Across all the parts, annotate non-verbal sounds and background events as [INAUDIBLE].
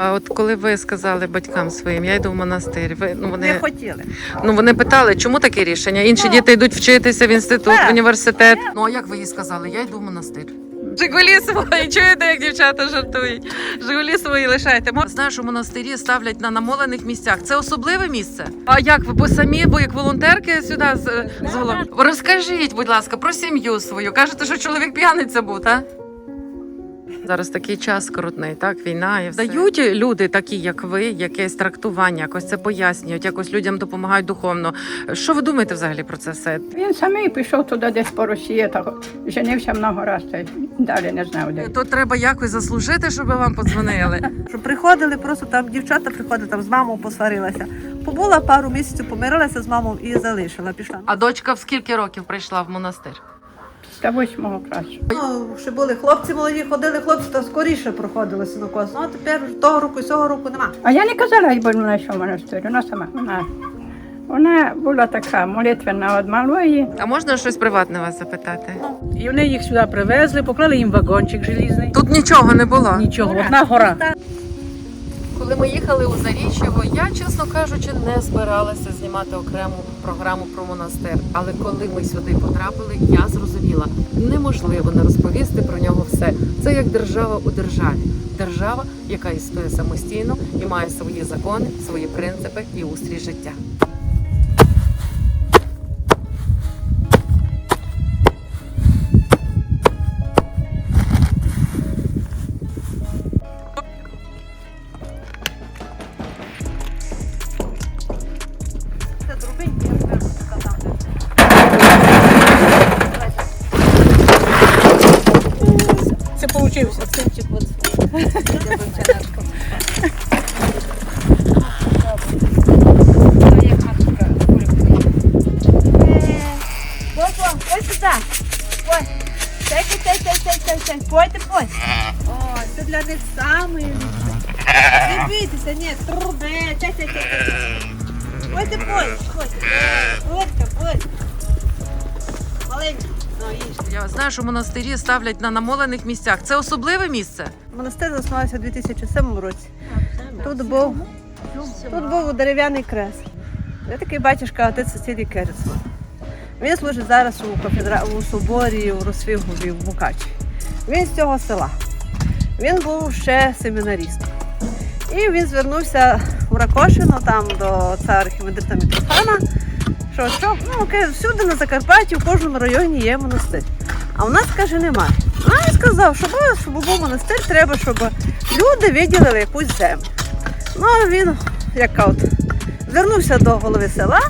А от коли ви сказали батькам своїм, я йду в монастир, ви ну Не вони хотіли. ну вони питали, чому таке рішення? Інші Ну, діти йдуть вчитися в інститут, в університет. Ну а як ви їй сказали? Я йду в монастир. Жигулі свої, [LAUGHS] чуєте, як дівчата жартують? Жигулі свої лишайте. Знаю, що монастирі ставлять на намолених місцях. Це особливе місце. А як ви бо самі, бо як волонтерки сюди з, з Розкажіть, будь ласка, про сім'ю свою. Кажете, що чоловік п'яниця був, так? Зараз такий час скрутний, так війна і все. дають люди, такі як ви, якесь трактування, якось це пояснюють, якось людям допомагають духовно. Що ви думаєте взагалі про це все? Він самий пішов туди десь по Росії, та женився много раз, та й далі не знав де. То треба якось заслужити, щоб вам подзвонили. [LAUGHS] Що приходили, просто там дівчата приходили, там з мамою посварилася. Побула пару місяців, помирилася з мамою і залишила. Пішла. А дочка в скільки років прийшла в монастир? Після восьмого класу. Ну, ще були хлопці молоді, ходили хлопці, то скоріше проходили синокос. Ну, а тепер того року і цього року нема. А я не казала, бо вона йшла в монастир, вона сама. Вона, вона була така молитвена від малої. А можна щось приватне вас запитати? І вони їх сюди привезли, поклали їм вагончик желізний. Тут нічого не було. Нічого, одна гора. Коли ми їхали у Заріччєво, я, чесно кажучи, не збиралася знімати окрему програму про монастир. Але коли ми сюди потрапили, я зрозуміла, неможливо не розповісти про нього все. Це як держава у державі. Держава, яка існує самостійно і має свої закони, свої принципи і устрій життя. Пойте, пойте. Ну, їжте. Я знаю, що монастирі ставлять на намолених місцях. Це особливе місце. Монастир заснувався у 2007 році. Тут був, тут був дерев'яний крест. Це такий батюшка отець Сесілій Керецман. Він служить зараз у, кафедра... у соборі у Росвігові в Мукачі. Він з цього села. Він був ще семінаристом. І він звернувся у Ракошино, там до отця архімандрита Митрофана, що, що ну, каже, всюди на Закарпатті, в кожному районі є монастир. А в нас, каже, немає. Ну, він сказав, що щоб був монастир, треба, щоб люди виділили якусь землю. Ну, а він, як от, звернувся до голови села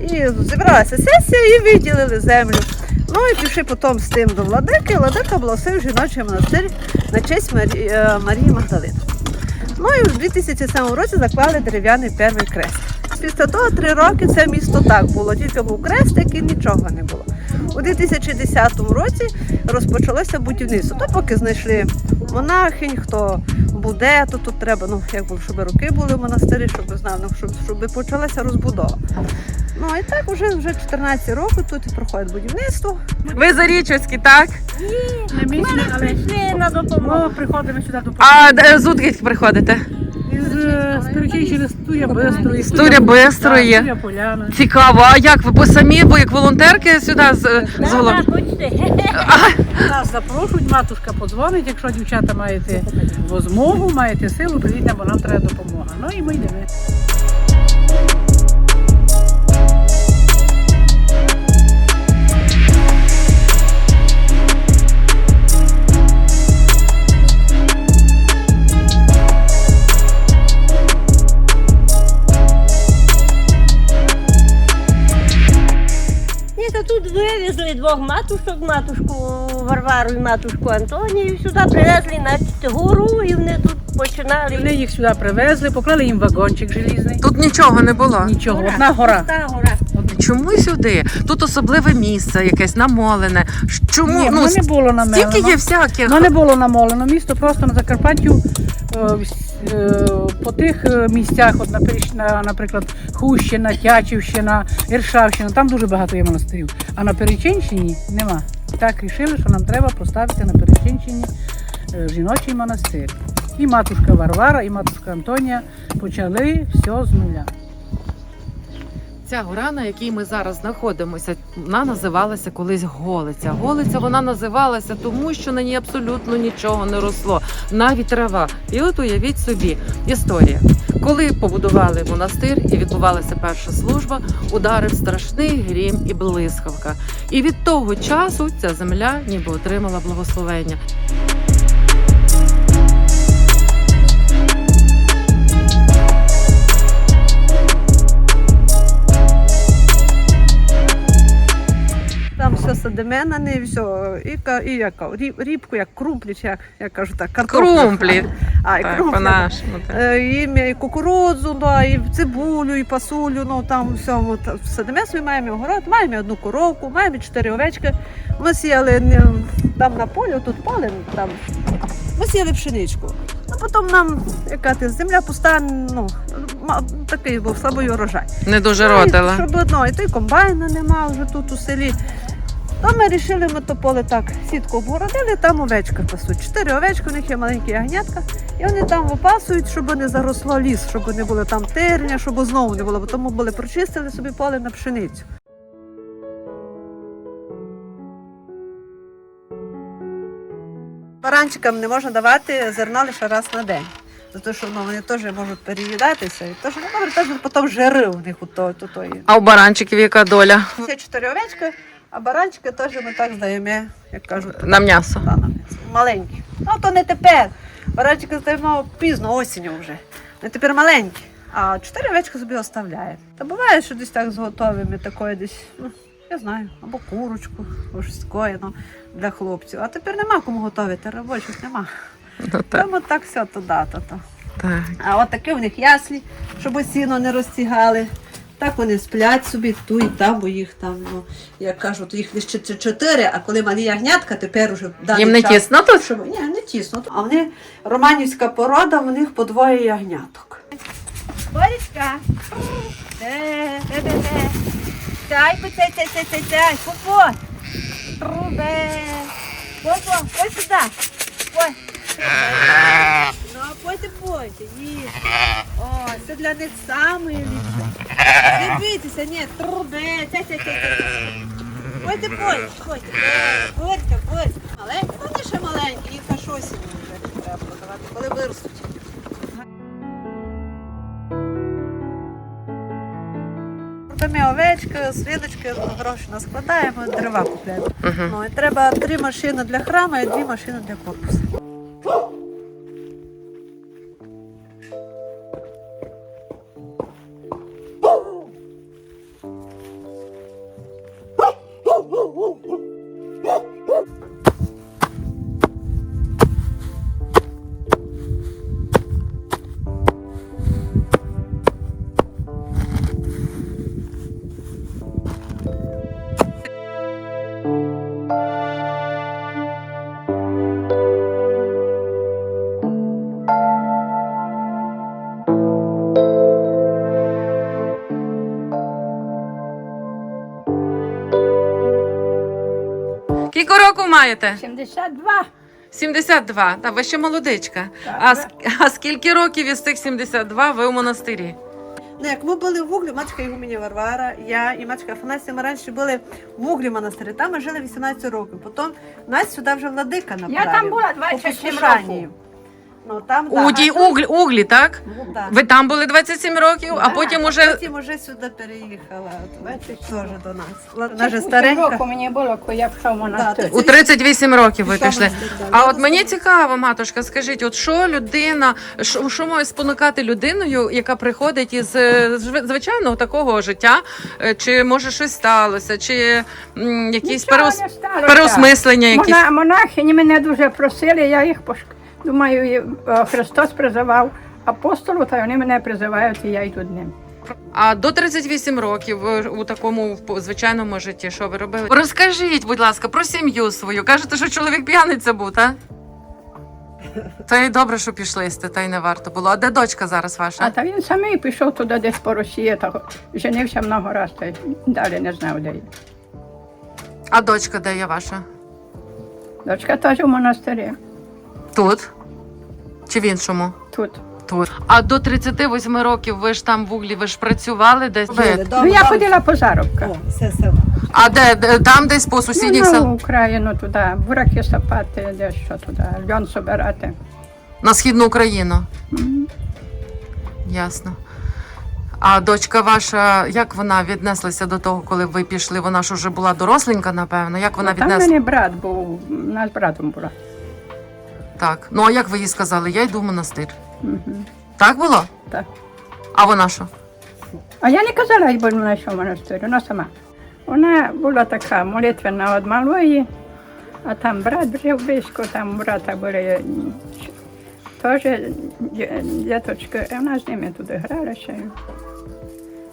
і зібралася сесія і виділили землю. Ну і пішли потім з тим до владики. Владика благословив жіночий монастир на честь е, Марії Магдалини. Ну і в 2007 році заклали дерев'яний перший крест. Після того три роки це місто так було, тільки був хрестик і нічого не було. У 2010 році розпочалося будівництво. То поки знайшли монахинь, хто буде, то тут треба, ну як було, щоб руки були в монастирі, щоб знав, ну, щоб, щоб почалася розбудова. Ну і так вже, вже 14 років тут і проходить будівництво. Ви зарічівські, так? Не місні, але на допомогу. ми приходимо сюди до А звідки приходите? Із е, через Стуря Бистрої. З Туря Бистрої. Так, Поляна. Цікаво, а як ви по самі, бо як волонтерки сюди з, з Воло- [LAUGHS] Нас запрошують, матушка подзвонить, якщо дівчата маєте змогу, маєте силу, прийдіть, бо нам треба допомога. Ну і ми йдемо. Тут вивезли двох матушок, матушку Варвару і матушку Антонію. Сюди привезли на гору і вони тут починали. Вони їх сюди привезли, поклали їм вагончик желізний. Тут нічого не було. Нічого, одна гора. Та гора. Чому сюди? Тут особливе місце, якесь намолене. Чому Ні, ну воно не було намелено. стільки є всяких. Ну не було намолено. Місто просто на Закарпаттю е, по тих е, місцях, от, наприклад, Хущина, Тячівщина, Іршавщина, там дуже багато є монастирів. А на Перечинщині нема. Так рішили, що нам треба поставити на Перечинщині е, жіночий монастир. І матушка Варвара, і матушка Антонія почали все з нуля. Ця гора, на якій ми зараз знаходимося, вона називалася колись Голиця. Голиця вона називалася тому, що на ній абсолютно нічого не росло, навіть трава. І от уявіть собі історія. Коли побудували монастир і відбувалася перша служба, ударив страшний грім і блискавка. І від того часу ця земля ніби отримала благословення. Садиме на неї, все, і, і яка, ріб, рібку, як крумплі, чи як я кажу так, картоплю. Крумплі. [LAUGHS] А, і Так, крумплі. по-нашому. так. Е, І, і кукурудзу, да, і цибулю, і пасулю, ну там все. От, садиме собі маємо огород, маємо одну коровку, маємо чотири овечки. Ми сіяли не, там на полі, тут поле, там. Ми сіяли пшеничку. А потім нам, яка ти, земля пуста, ну, такий був слабий урожай. Не дуже Ну, і родила. Щоб одно, і той комбайна нема вже тут у селі. То ми вирішили, ми то поле так сітку обгородили, там овечки пасуть. Чотири овечки, у них є маленькі ягнятка, і вони там випасують, щоб не заросло ліс, щоб не було там терня, щоб знову не було, бо тому були прочистили собі поле на пшеницю. Баранчикам не можна давати зерно лише раз на день. Тому що ну, вони теж можуть переїдатися, і теж, ну, теж потім жири у них у то, то, то. А у баранчиків яка доля Всі чотири овечки, а баранчики теж ми так здаємо, як кажуть, на м'ясо? та, на м'ясо. маленькі. Ну то не тепер. Баранчики здаємо пізно, осінню вже. Не тепер маленькі. А чотири овечки собі оставляємо. Та буває, що десь так з готовими такої десь, ну, я знаю, або курочку, або щось таке, ну, для хлопців. А тепер нема кому готувати, робочих нема. Ну, так, Тому так все туди, то то. так. А от такі в них яслі, щоб сіно не розтягали. Так вони сплять собі ту і там, бо їх там, ну, як кажуть, їх лише ч- чотири, а коли малі ягнятка, тепер уже даний Їм не час- тісно тут? Щоб... Ні, не тісно. А вони романівська порода, у них по двоє ягняток. Боречка. Де, де, де, де. Дай, цей, цей, цей, цей, цей, попо. Трубе. Попо, ось сюди. Ой. Пойте, пойте, їж. [LAUGHS] О, це для них саме ліпше. Не бійтеся, ні, трубе, ця, ця, ця, ця. Пойте, пойте, пойте. Борька, Борька. Маленькі, вони ще маленькі, їх аж осінь вже треба подавати, коли виростуть. Ми овечки, свиночки, гроші наскладаємо, дерева купляємо. Ну, і треба три машини для храму і дві машини для корпусу. Року маєте? 72. 72. Та ви ще молодичка. Так. А, ск- а скільки років із тих 72 ви у монастирі? Ну, як ми були в Углі, матка Ігуменя Варвара, я і матка Афанасія, ми раніше були в Углі монастирі. Там ми жили 18 років. Потім нас сюди вже владика направив. там була по 27 послушанню. років. Ну, там, У да. А тут- углі, углі, так? Ну, да. Ви там були 27 років, а Да, потім уже Потім уже сюди переїхала. Бачиш, Теж до нас. Вона вже року мені було, коли я пішов в монастир. Да, у 38 років ви пішли. А от мені цікаво, матушка, скажіть, от що людина, що, що має спонукати людиною, яка приходить із е, зв- звичайного такого життя, Е, чи може щось сталося, чи м, якісь Нічого переос... не сталося. переосмислення якісь. Мона, монахині мене дуже просили, я їх пош... думаю, е, Христос призивав апостолу, та вони мене призивають, і я йду ним. А до 38 років у такому звичайному житті, що ви робили? Розкажіть, будь ласка, про сім'ю свою. Кажете, що чоловік п'яниця був, так? Та й добре, що пішли сте, та й не варто було. А де дочка зараз ваша? А та він самий пішов туди десь по Росії, та женився много раз, та й далі не знав, де є. А дочка де є ваша? Дочка теж у монастирі. Тут. Чи в іншому? тут. Тут. А до 38 років ви ж там в углі, ви ж працювали десь? Ви- Ну, я ходила по заробках. О, все село. А де, де там десь по сусідніх Ну, на? Україну туди, бураки сапати, дещо туди, льон собирати. На східну Україну. Мгм. Ясно. А дочка ваша, як вона віднеслася до того, коли ви пішли? Вона ж уже була доросленька, напевно. Як вона Ну, Там в мене брат був, у нас братом була. Так. Ну а як ви їй сказали? Я йду в монастир. Мгм. Так було? Так. А вона що? А я не казала, їй, бо вона що в монастирі, вона сама. Вона була така молитвена від малої, а там брат жив близько, там у брата були ч- теж діточки, і вона з ними туди гралася.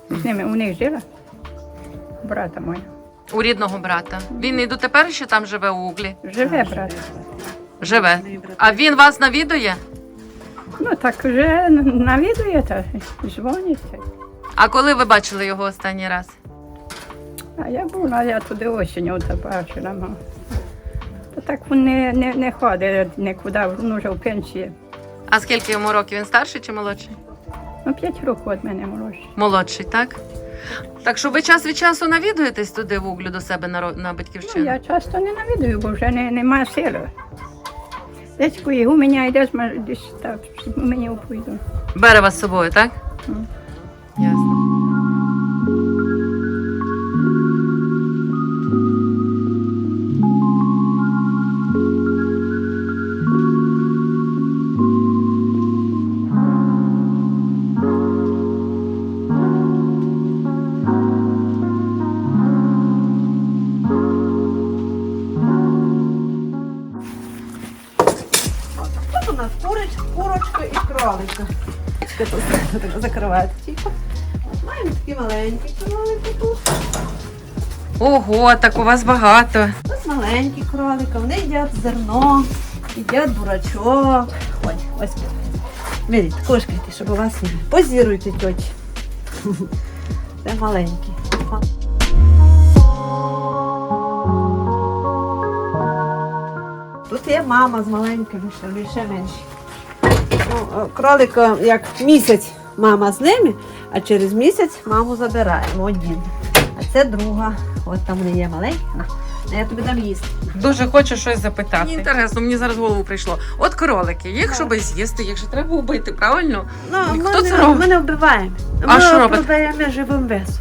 З ними у них жила, брата моя. У рідного брата. Він і дотепер ще там живе у углі. Живе брат. Живе. А він вас навідує? Ну так вже навідує та дзвониться. А коли ви бачили його останній раз? А я була, я туди осінню бачила. Ну. Та так він не, не, не ходить нікуди, він вже в пенсії. А скільки йому років? Він старший чи молодший? Ну, п'ять років від мене молодший. Молодший, так? Так що ви час від часу навідуєтесь туди в углю до себе на, ро- на Ну, батьківщину? я часто не навідую, бо вже не, немає сили. Десь є, у мене йдеш, десь так, мені пойду. Бере вас з собою, так? Mm. Ясно. Ого, так у вас багато. Ось маленькі кролики, вони їдять зерно, їдять бурачок. Ой, ось. Беріть, кошкайте, щоб у вас не позіруйте тьоті. Це маленькі. Тут є мама з маленькими, ще, ще менші. Ну, е, кролика як місяць мама з ними, а через місяць маму забираємо один. А це друга. От там вони є маленькі. На, я тобі дам їсти. Дуже хочу щось запитати. Мені інтересно, мені зараз в голову прийшло. От кролики, їх щоб з'їсти, їх же треба убити, правильно? Ну, І ми, хто це не, робить? ми не вбиваємо. А ми що робите? продаємо живим весом.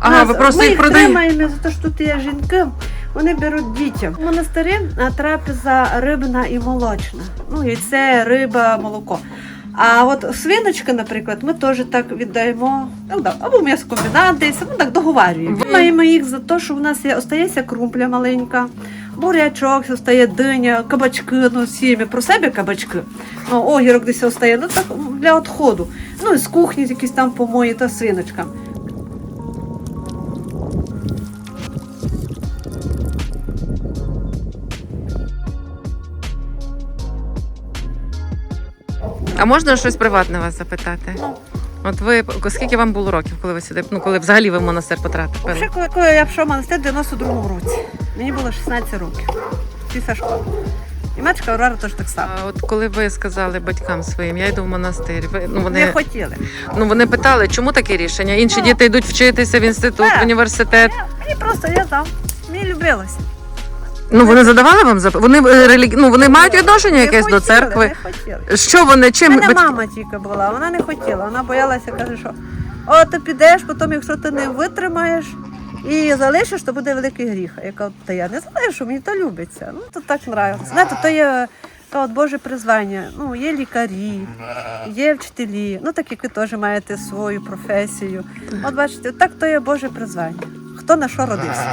Ага, Нас- ви просто ми їх їх продаєте. тримаємо за те, що тут є жінки, вони беруть дітям. В монастирі трапеза рибна і молочна. Ну, яйце, риба, молоко. А от свиночка, наприклад, ми теж так віддаємо, ну, або м'ясокомбінат десь, ми так договарюємо. Ви- Ми маємо їх за те, що в нас є, остається крумпля маленька, бурячок, остає диня, кабачки, ну, сім'я про себе кабачки. Ну, огірок десь остає, ну так для відходу. Ну, і з кухні якісь там помої та свиночка. А можна щось приватне вас запитати? От ви скільки вам було років, коли ви сюди, ну коли взагалі ви в монастир потрапили? Взагалі, коли, коли я пішов в монастир в 92-му році, мені було 16 років. Після школи. І матушка Аврора теж так само. А от коли ви сказали батькам своїм, я йду в монастир, ви, ну Не вони хотіли. ну вони питали, чому таке рішення? Інші Ну. діти йдуть вчитися в інститут, Так. в університет. Мені просто я там. Мені любилося. Ну вони задавали вам зап... Вони е, релі... ну, вони мають відношення Не якесь до хотіли, церкви. Не хотіли. Що вони У чим мене батьки- мама тільки була, вона не хотіла. Вона боялася, каже, що о, ти підеш, потім, якщо ти не витримаєш і залишиш, то буде великий гріх. Я кажу, та я не залишу, мені то любиться. Ну, то так нравилося. Знаєте, то є то от Боже призвання. Ну, є лікарі, є вчителі. Ну, так як ви теж маєте свою професію. От бачите, так то є Боже призвання. Хто на що родився?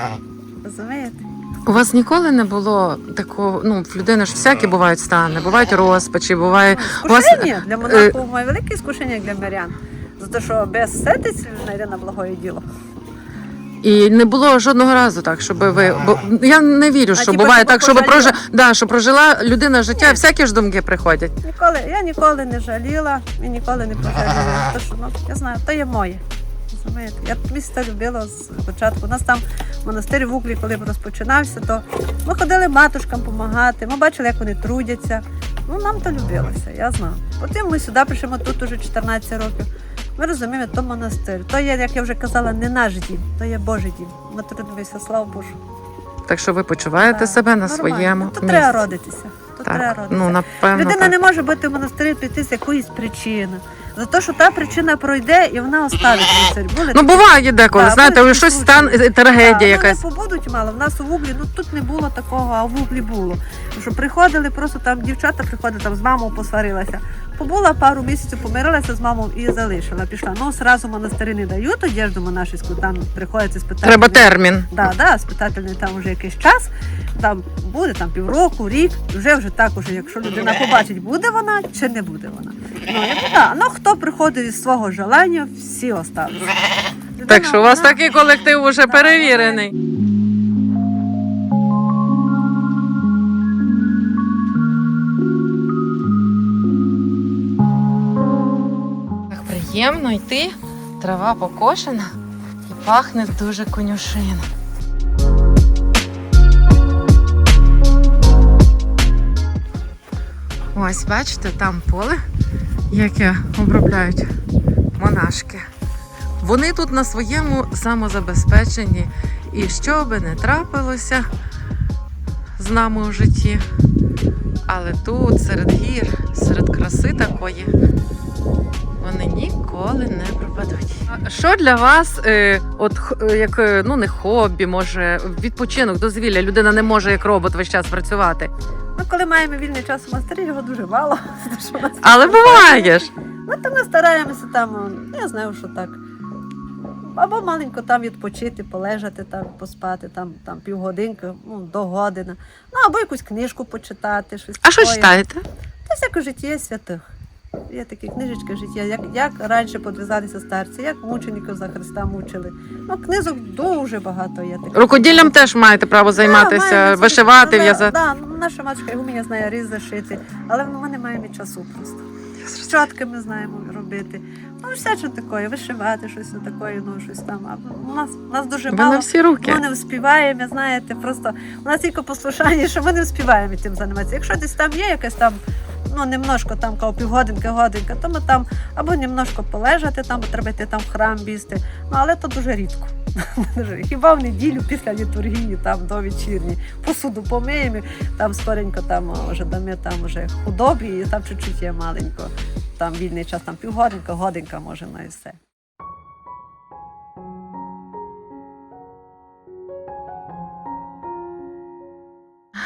Розумієте? У вас ніколи не було такого, ну в людини ж всякі бувають стани, бувають розпачі, буває. У вас Скушення для монахів має велике скушення як для мирян. За те, що без сетиць знайде на благое діло. і не було жодного разу так, щоб ви. Бо я не вірю, що типу, буває так, щоб пожаліла? прожи... да, що прожила людина життя, Ні. всякі ж думки приходять. Ніколи, я ніколи не жаліла і ніколи не пожаліла. [LAUGHS] То, що, ну, я знаю, то є моє. Розумієте? Я місто любила з початку. У нас там монастир в Углі, коли розпочинався, то ми ходили матушкам допомагати. Ми бачили, як вони трудяться. Ну, нам то любилося, я знаю. Потім ми сюди прийшли, тут уже 14 років. Ми розуміємо, то монастир. То є, як я вже казала, не наш дім, то є Божий дім. Ми трудимося, слава Божу. Так що ви почуваєте Так, себе на нормально. своєму Ну, то місці. треба родитися. То треба родитися. ну напевно. Людина так. не може бути в монастирі піти з якоїсь причини. За те, що та причина пройде і вона оставить монастир. Були Ну буває деколи, да, знаєте, були щось стан трагедія да, якась. Вони побудуть мало. В нас у Вуглі, ну тут не було такого, а в Вуглі було. Тому що приходили, просто там дівчата приходили, там з мамою посварилася. Побула пару місяців, помирилася з мамою і залишила. Пішла. Ну, зразу монастирі не дають одежду монашеську, там приходиться спитати. Треба термін. Да, да, спитательний там вже якийсь час, там буде там півроку, рік, вже вже так, уже, якщо людина побачить, буде вона чи не буде вона. Ну, я, да, ну хто приходить із свого желання, всі осталися. Так що у вас такий колектив уже перевірений. Приємно йти, трава покошена і пахне дуже конюшина. Ось, бачите, там поле, яке обробляють монашки. Вони тут на своєму самозабезпеченні. І що би не трапилося з нами у житті. Але тут, серед гір, серед краси такої, вони ніколи не пропадуть. Що для вас, е, от е, як е, ну не хобі, може, відпочинок, дозвілля, людина не може як робот весь час працювати. Ну, коли маємо вільний час у монастирі, його дуже мало. [LAUGHS] Але буває ж. Ну, то ми стараємося там, я знаю, що так. Або маленько там відпочити, полежати, там, поспати, там, там півгодинки, ну, до години. Ну, або якусь книжку почитати, щось. А що читаєте? Та всяке життя святих. Є такі книжечки життя, як, як раніше подвизалися старці, як мучеників за Христа мучили. Ну, книжок дуже багато є таких. Рукоділлям теж маєте право займатися, Да, маємо вишивати, в'язати. Да, ну, наша матушка Ігуменя знає різ зашити, але ми не маємо часу просто. Щотки ми знаємо робити. Ну, все що таке, вишивати щось таке, ну щось там. А у нас, у нас дуже мало. всі руки. Ми не вспіваємо, знаєте, просто у нас тільки послушання, що ми не вспіваємо цим займатися. Якщо десь там є якесь там, ну немножко там кого півгодинки, годинка, то ми там або немножко полежати, там треба йти там в храм бісти. Ну але то дуже рідко. [LAUGHS] Хіба в неділю після літургії, там до вечірні, посуду помиємо, там скоренько там вже дамо там вже худобі, і там чуть-чуть є маленько. Там вільний час, там півгодинка, годинка може на і все.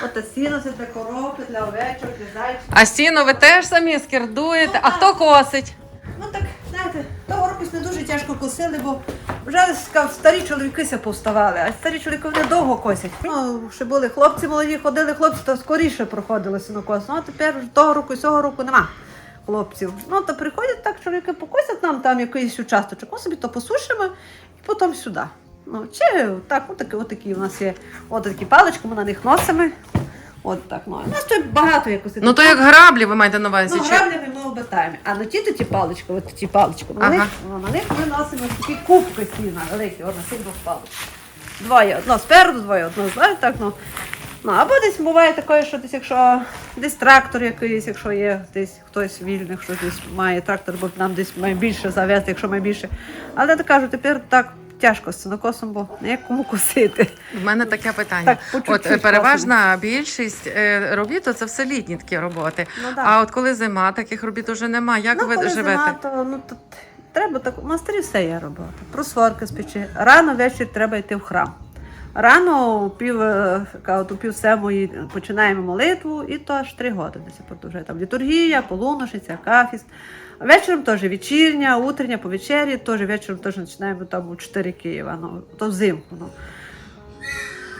От сіно це для коровки, для овечок, для зайчиків. А сіно ви теж самі скердуєте? А хто косить? Ну так, знаєте, того року не дуже тяжко косили, бо вже ска- старі чоловіки повставали, а старі чоловіки вони довго косять. Ну, ще були хлопці молоді, ходили хлопці, то скоріше проходили сінокос. Ну, а тепер того року і цього року нема хлопців. Ну, то приходять так, чоловіки покосять нам там якийсь участочок, ми собі то посушимо і потім сюди. Ну, чи так, отакі, отакі у нас є от такі палички, ми на них носимо. От так, ну. У нас тут багато якось. Ну то як граблі ви маєте на увазі? Ну, чи- граблями ми обертаємо. А на ті то ті палички, от ті палички, на, Ага. них, ну, на них ми носимо такі кубки сіна, великі, от на цих двох паличок. Двоє, одно спереду, двоє, одно ззаду, так, ну. Ну, або десь буває таке, що десь, якщо десь трактор якийсь, якщо є десь хтось вільний, що десь має трактор, бо нам десь має більше завести, якщо має більше. Але так кажу, тепер так тяжко з синокосом, бо не як кому косити. В мене таке питання. Так, по От чуть-чуть е, переважна більшість е, робіт то це все літні такі роботи. Ну, да. А от коли зима, таких робіт уже немає. Як ну, ви коли живете? Зима, то, ну, то треба так. У монастирі все є робота. Просворки спечи. Рано ввечері треба йти в храм. Рано пів, е, у пів семої починаємо молитву, і то аж три години продовжує. Там літургія, полуношиця, кафіс. Вечором теж вечірня, утрення, по вечері, теж вечором теж починаємо там у 4 Києва, ну, то взимку. Ну.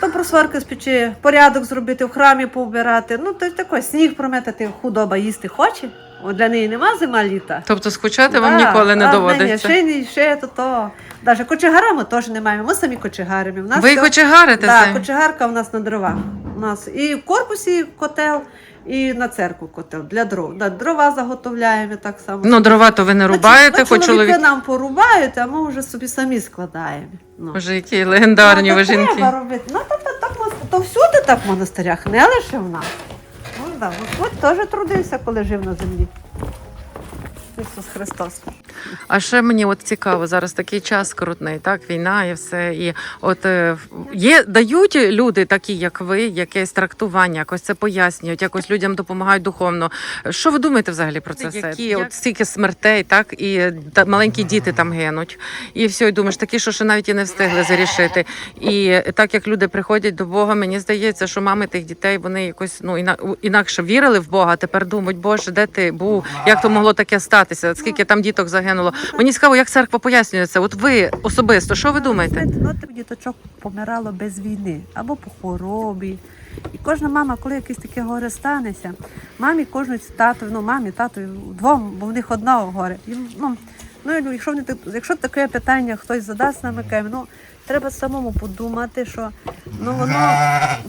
То просварки спечи, порядок зробити в храмі повбирати. Ну, то й сніг прометати, худоба їсти хоче. От для неї нема зима літа. Тобто скучати вам ніколи не а, доводиться. Ні, ще, ні, ще то, то. Даже кочегара ми теж не маємо. Ми самі кочегаримо. В нас Ви все- кочегарите да, самі? кочегарка у нас на дровах. У нас і в корпусі котел, і на церкву котел для дров. Да, дрова заготовляємо так само. Ну, дрова то ви не рубаєте, хоч чоловіки чоловік. нам порубають, а ми вже собі самі складаємо. Ну. Боже, які легендарні Ну, ви жінки. Треба робити. Ну, то, то, мос- то всюди так в монастирях, не лише в нас. Да, Господь теж трудився, коли жив на землі. Ісус Христос. А ще мені от цікаво, зараз такий час скрутний, так, війна і все. І от е, є, дають люди, такі як ви, якесь трактування, якось це пояснюють, якось людям допомагають духовно. Що ви думаєте взагалі про це все? Які от стільки смертей, так, і та, маленькі діти там гинуть. І все, і думаєш, такі, що ще навіть і не встигли зарішити. І так як люди приходять до Бога, мені здається, що мами тих дітей вони якось ну іна, інакше вірили в Бога, а тепер думають, Боже, де ти був? Як то могло таке статися? Скільки там діток загинуло? Мені цікаво, як церква пояснює це. От ви особисто, що ви думаєте? Діточок помирало без війни або по хворобі. І кожна мама, коли якесь таке горе станеться, мамі кожну тату, ну мамі, тату двом, бо в них одного горе. І, ну, ну, якщо, вони, якщо таке питання хтось задасть нам, каже, ну треба самому подумати, що ну воно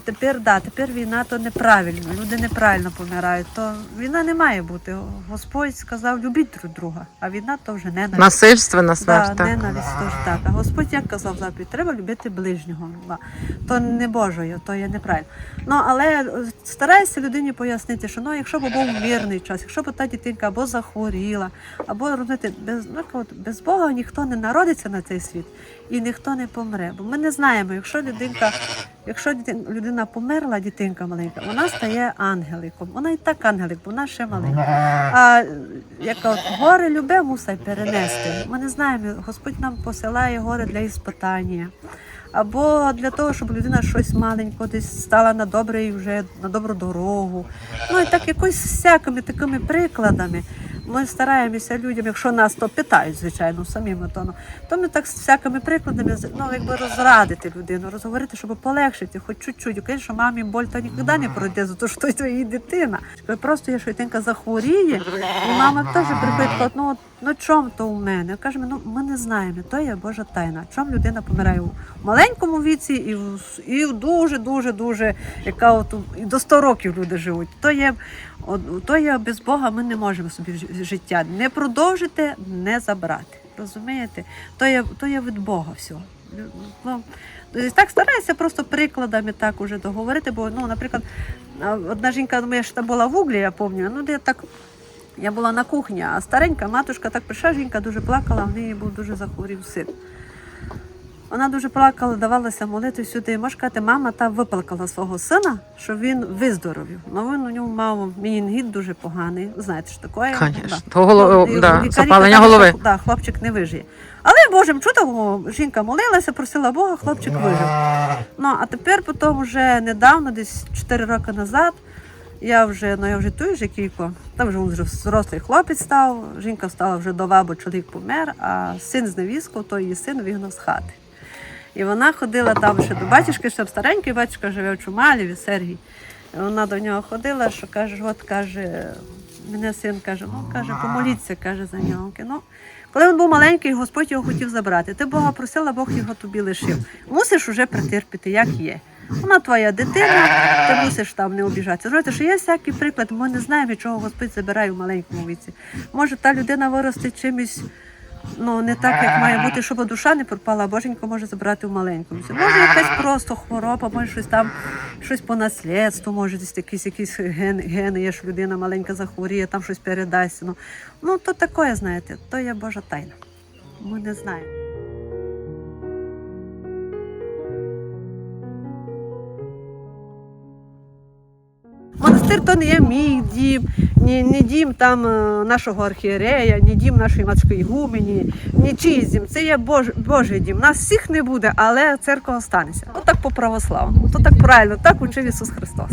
тепер да, тепер війна то неправильно, люди неправильно помирають. То війна не має бути. Господь сказав, любіть друг друга, а війна то вже ненависть. Насильство на смерть. Да, так. ненависть теж так. А Господь як казав заповідь, треба любити ближнього. То не Божою, то є неправильно. Ну але е, старайся людині пояснити, що ну, якщо б був мирний час, якщо б та дитинка або захворіла, або розумієте, без, ну, без Бога ніхто не народиться на цей світ і ніхто не помре. Бо ми не знаємо, якщо людинка, якщо людина померла, дитинка маленька, вона стає ангеликом. Вона і так ангелик, бо вона ще маленька. А яка от горе любе мусить перенести. Ми не знаємо, Господь нам посилає горе для іспитання. Або для того, щоб людина щось маленько десь стала на добре і вже на добру дорогу. Ну і так якось всякими такими прикладами. Ми стараємося людям, якщо нас то питають, звичайно, самим то, ну, то ми так з всякими прикладами ну, якби розрадити людину, розговорити, щоб полегшити, хоч чуть-чуть. Звісно, мамі боль то ніколи не пройде, за те, що то її дитина. Просто є, що дитинка захворіє, і мама теж приходить, каже, ну, ну чом то у мене? Кажемо, ну ми не знаємо, то є Божа тайна. Чом людина помирає у маленькому віці і в, і в дуже, дуже, яка от і до 100 років люди живуть. То є, то є без Бога, ми не можемо собі життя не продовжити, не забрати. Розумієте? То є, то є від Бога всього. Ну, так стараюся просто прикладами так уже договорити, бо, ну, наприклад, одна жінка, ну, я ж була в углі, я пам'ятаю, ну, де так я була на кухні, а старенька матушка так прийшла, жінка дуже плакала, в неї був дуже захворів син. Вона дуже плакала, давалася молити сюди. І можна сказати, мама та виплакала свого сина, що він виздоровів. Ну він у нього мав мінінгіт дуже поганий. Знаєте, що таке? Конечно. То голо- да, запалення голови. да, хлопчик не вижиє. Але Божим чудом жінка молилася, просила Бога, хлопчик вижив. Ну а тепер потім вже недавно, десь 4 роки назад, я вже, ну я вже той же кілько, там вже вже зрослий хлопець став, жінка стала вже дова, бо чоловік помер, а син з невісткою, то її син вигнав з хати. І вона ходила там ще до батюшки, ще старенький батюшка живе в Чумаліві, Сергій. І Вона до нього ходила, що каже, от каже, мене син каже, ну каже, помоліться, каже за нього. Ну, коли він був маленький, Господь його хотів забрати. Ти Бога просила, Бог його тобі лишив. Мусиш уже притерпіти, як є. Вона твоя дитина, ти мусиш там не обіжатися. Знаєте, що є всякий приклад, ми не знаємо, від чого Господь забирає в маленькому віці. Може, та людина виросте чимось ну не так, як має бути, щоб душа не пропала, а боженько може забрати в маленькому. Може, якась просто хвороба, може щось там, щось по наслідству, може десь якісь якісь ген, гени, є, що людина маленька захворіє, там щось передасться. Ну, ну то таке, знаєте, то є Божа тайна. Ми не знаємо. Монастир то не є мій дім, ні, ні дім там е, нашого архієрея, ні дім нашої матської гумені, ні чийсь дім. Це є Бож, Божий дім. Нас всіх не буде, але церква останеться. Отак по православному. То так правильно, так учив Ісус Христос.